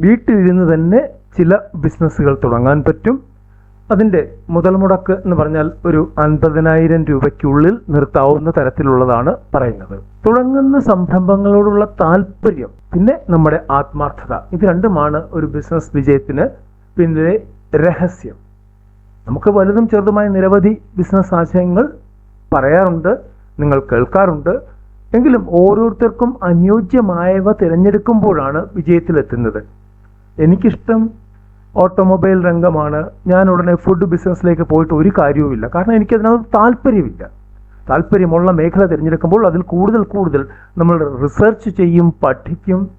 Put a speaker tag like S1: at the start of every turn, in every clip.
S1: വീട്ടിലിരുന്ന് തന്നെ ചില ബിസിനസ്സുകൾ തുടങ്ങാൻ പറ്റും. അതിന്റെ മുതൽ മുടക്ക് എന്ന് പറഞ്ഞാൽ ഒരു അൻപതിനായിരം രൂപയ്ക്കുള്ളിൽ നിർത്താവുന്ന തരത്തിലുള്ളതാണ് പറയുന്നത്. തുടങ്ങുന്ന സംരംഭങ്ങളോടുള്ള താല്പര്യം പിന്നെ നമ്മുടെ ആത്മാർത്ഥത. ഇത് രണ്ടുമാണ് ഒരു ബിസിനസ് വിജയത്തിന് പിന്നിലെ രഹസ്യം. നമുക്ക് വലുതും ചെറുതുമായ നിരവധി ബിസിനസ് ആശയങ്ങൾ പറയാറുണ്ട് നിങ്ങൾ കേൾക്കാറുണ്ട്. എങ്കിലും ഓരോരുത്തർക്കും അനുയോജ്യമായവ തിരഞ്ഞെടുക്കുമ്പോഴാണ് വിജയത്തിലെത്തുന്നത്. എനിക്കിഷ്ടം ഓട്ടോമൊബൈൽ രംഗമാണ്. ഞാൻ ഉടനെ ഫുഡ് ബിസിനസ്സിലേക്ക് പോയിട്ട് ഒരു കാര്യവുമില്ല. കാരണം എനിക്കതിനകത്ത് താല്പര്യമില്ല. താല്പര്യമുള്ള മേഖല തിരഞ്ഞെടുക്കുമ്പോൾ അതിൽ കൂടുതൽ കൂടുതൽ നമ്മൾ റിസർച്ച് ചെയ്യും പഠിക്കും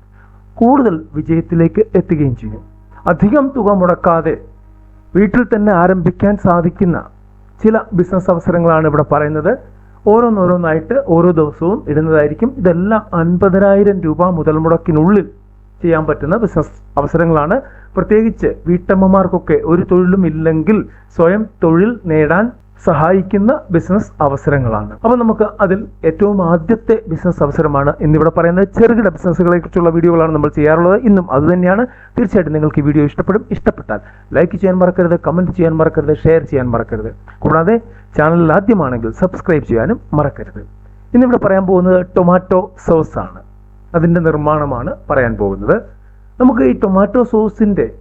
S1: കൂടുതൽ വിജയത്തിലേക്ക് എത്തുകയും ചെയ്യും. അധികം തുക മുടക്കാതെ വീട്ടിൽ തന്നെ ആരംഭിക്കാൻ സാധിക്കുന്ന ചില ബിസിനസ് അവസരങ്ങളാണ് ഇവിടെ പറയുന്നത്. ഓരോന്നോരോന്നായിട്ട് ഓരോ ദിവസവും ഇടുന്നതായിരിക്കും. ഇതെല്ലാം അൻപതിനായിരം രൂപ മുതൽ മുടക്കിനുള്ളിൽ ചെയ്യാൻ പറ്റുന്ന ബിസിനസ് അവസരങ്ങളാണ്. പ്രത്യേകിച്ച് വീട്ടമ്മമാർക്കൊക്കെ ഒരു തൊഴിലും ഇല്ലെങ്കിൽ സ്വയം തൊഴിൽ നേടാൻ സഹായിക്കുന്ന ബിസിനസ് അവസരങ്ങളാണ്. അപ്പോൾ നമുക്ക് അതിൽ ഏറ്റവും ആദ്യത്തെ ബിസിനസ് അവസരമാണ് ഇന്നിവിടെ പറയുന്നത് ചെറുകിട ബിസിനസ്സുകളെ കുറിച്ചുള്ള വീഡിയോകളാണ് നമ്മൾ ചെയ്യാറുള്ളത്. ഇന്നും അത് തന്നെയാണ്. തീർച്ചയായിട്ടും നിങ്ങൾക്ക് ഈ വീഡിയോ ഇഷ്ടപ്പെടും. ഇഷ്ടപ്പെട്ടാൽ ലൈക്ക് ചെയ്യാൻ മറക്കരുത് കമന്റ് ചെയ്യാൻ മറക്കരുത് ഷെയർ ചെയ്യാൻ മറക്കരുത്. കൂടാതെ ചാനലിൽ ആദ്യമാണെങ്കിൽ സബ്സ്ക്രൈബ് ചെയ്യാനും മറക്കരുത്. ഇന്നിവിടെ പറയാൻ പോകുന്നത് ടൊമാറ്റോ സോസ് ആണ്. അതിന്റെ നിർമ്മാണമാണ് പറയാൻ പോകുന്നത്. നമുക്ക് ഈ ടൊമാറ്റോ സോസിന്റെ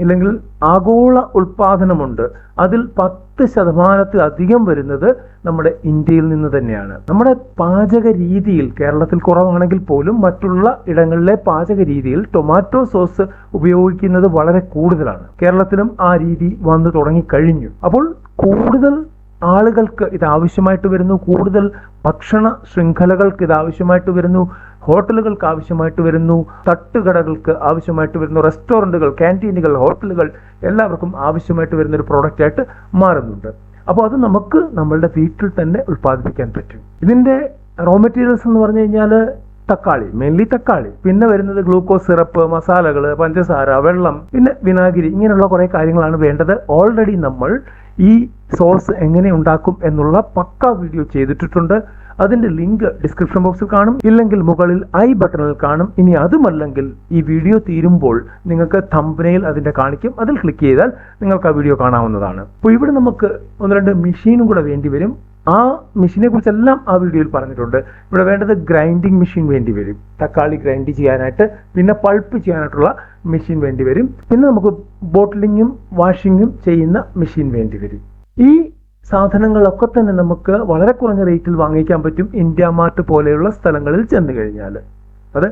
S1: ഇല്ലെങ്കിൽ ആഗോള ഉൽപാദനമുണ്ട്. അതിൽ പത്ത് ശതമാനത്തിൽ അധികം വരുന്നത് നമ്മുടെ ഇന്ത്യയിൽ നിന്ന് തന്നെയാണ്. നമ്മുടെ പാചക രീതിയിൽ കേരളത്തിൽ കുറവാണെങ്കിൽ പോലും മറ്റുള്ള ഇടങ്ങളിലെ പാചക രീതിയിൽ ടൊമാറ്റോ സോസ് ഉപയോഗിക്കുന്നത് വളരെ കൂടുതലാണ്. കേരളത്തിലും ആ രീതി വന്നു തുടങ്ങിക്കഴിഞ്ഞു അപ്പോൾ കൂടുതൽ ആളുകൾക്ക് ഇത് ആവശ്യമായിട്ട് വരുന്നു. കൂടുതൽ ഭക്ഷണ ശൃംഖലകൾക്ക് ഇത് ആവശ്യമായിട്ട് വരുന്നു. ഹോട്ടലുകൾക്ക് ആവശ്യമായിട്ട് വരുന്നു. തട്ടുകടകൾക്ക് ആവശ്യമായിട്ട് വരുന്നു. റെസ്റ്റോറന്റുകൾ ക്യാന്റീനുകൾ ഹോട്ടലുകൾ എല്ലാവർക്കും ആവശ്യമായിട്ട് വരുന്ന ഒരു പ്രോഡക്റ്റ് ആയിട്ട് മാറുന്നുണ്ട്. അപ്പോൾ അത് നമുക്ക് നമ്മളുടെ വീട്ടിൽ തന്നെ ഉൽപ്പാദിപ്പിക്കാൻ പറ്റും. ഇതിന്റെ റോ മെറ്റീരിയൽസ് എന്ന് പറഞ്ഞു കഴിഞ്ഞാൽ തക്കാളി മെയിൻലി തക്കാളി. പിന്നെ വരുന്നത് ഗ്ലൂക്കോസ് സിറപ്പ് മസാലകൾ പഞ്ചസാര വെള്ളം പിന്നെ വിനാഗിരി ഇങ്ങനെയുള്ള കുറേ കാര്യങ്ങളാണ് വേണ്ടത്. ഓൾറെഡി നമ്മൾ ഈ സോസ് എങ്ങനെ ഉണ്ടാക്കും എന്നുള്ള പക്ക വീഡിയോ ചെയ്തിട്ടുണ്ട് അതിന്റെ ലിങ്ക് ഡിസ്ക്രിപ്ഷൻ ബോക്സിൽ കാണും. ഇല്ലെങ്കിൽ മുകളിൽ ഐ ബട്ടണിൽ കാണും. ഇനി അതുമല്ലെങ്കിൽ ഈ വീഡിയോ തീരുമ്പോൾ നിങ്ങൾക്ക് തമ്പനയിൽ അതിന്റെ കാണിക്കും. അതിൽ ക്ലിക്ക് ചെയ്താൽ നിങ്ങൾക്ക് ആ വീഡിയോ കാണാവുന്നതാണ്. അപ്പോൾ ഇവിടെ നമുക്ക് ഒന്ന് രണ്ട് മെഷീനും കൂടെ വേണ്ടി വരും. ആ മെഷീനെ കുറിച്ചെല്ലാം ആ വീഡിയോയിൽ പറഞ്ഞിട്ടുണ്ട്. ഇവിടെ വേണ്ടത് ഗ്രൈൻഡിങ് മെഷീൻ വേണ്ടി വരും. തക്കാളി ഗ്രൈൻഡ് ചെയ്യാനായിട്ട് പിന്നെ പൾപ്പ് ചെയ്യാനായിട്ടുള്ള മെഷീൻ വേണ്ടി വരും. പിന്നെ നമുക്ക് ബോട്ടിലിങ്ങും വാഷിങ്ങും ചെയ്യുന്ന മെഷീൻ വേണ്ടി വരും. ഈ സാധനങ്ങളൊക്കെ തന്നെ നമുക്ക് വളരെ കുറഞ്ഞ റേറ്റിൽ വാങ്ങിക്കാൻ പറ്റും ഇന്ത്യ മാർട്ട് പോലെയുള്ള സ്ഥലങ്ങളിൽ ചെന്ന് കഴിഞ്ഞാൽ അത്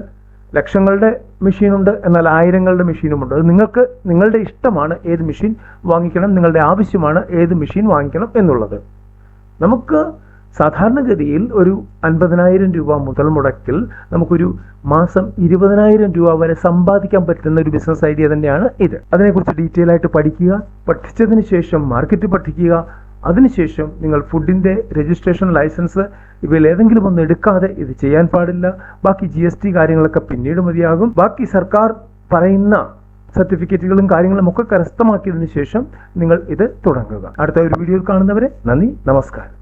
S1: ലക്ഷങ്ങളുടെ മെഷീനുണ്ട് എന്നാൽ ആയിരങ്ങളുടെ മെഷീനുമുണ്ട് അത് നിങ്ങൾക്ക് നിങ്ങളുടെ ഇഷ്ടമാണ് ഏത് മെഷീൻ വാങ്ങിക്കണം നിങ്ങളുടെ ആവശ്യമാണ് ഏത് മെഷീൻ വാങ്ങിക്കണം എന്നുള്ളത്. നമുക്ക് സാധാരണഗതിയിൽ ഒരു അൻപതിനായിരം രൂപ മുതൽ മുടക്കിൽ നമുക്കൊരു മാസം ഇരുപതിനായിരം രൂപ വരെ സമ്പാദിക്കാൻ പറ്റുന്ന ഒരു ബിസിനസ് ഐഡിയ തന്നെയാണ് ഇത്. അതിനെക്കുറിച്ച് ഡീറ്റെയിൽ ആയിട്ട് പഠിക്കുക പഠിച്ചതിന് ശേഷം മാർക്കറ്റ് പഠിക്കുക അതിനുശേഷം നിങ്ങൾ ഫുഡിന്റെ രജിസ്ട്രേഷൻ ലൈസൻസ് ഇവയിൽ ഏതെങ്കിലും ഒന്ന് എടുക്കാതെ ഇത് ചെയ്യാൻ പാടില്ല. ബാക്കി ജി കാര്യങ്ങളൊക്കെ പിന്നീട് മതിയാകും. ബാക്കി സർക്കാർ പറയുന്ന സർട്ടിഫിക്കറ്റുകളും കാര്യങ്ങളും ഒക്കെ കരസ്ഥമാക്കിയതിനു ശേഷം നിങ്ങൾ ഇത് തുടങ്ങുക. അടുത്ത ഒരു വീഡിയോയിൽ കാണുന്നവരെ നന്ദി നമസ്കാരം.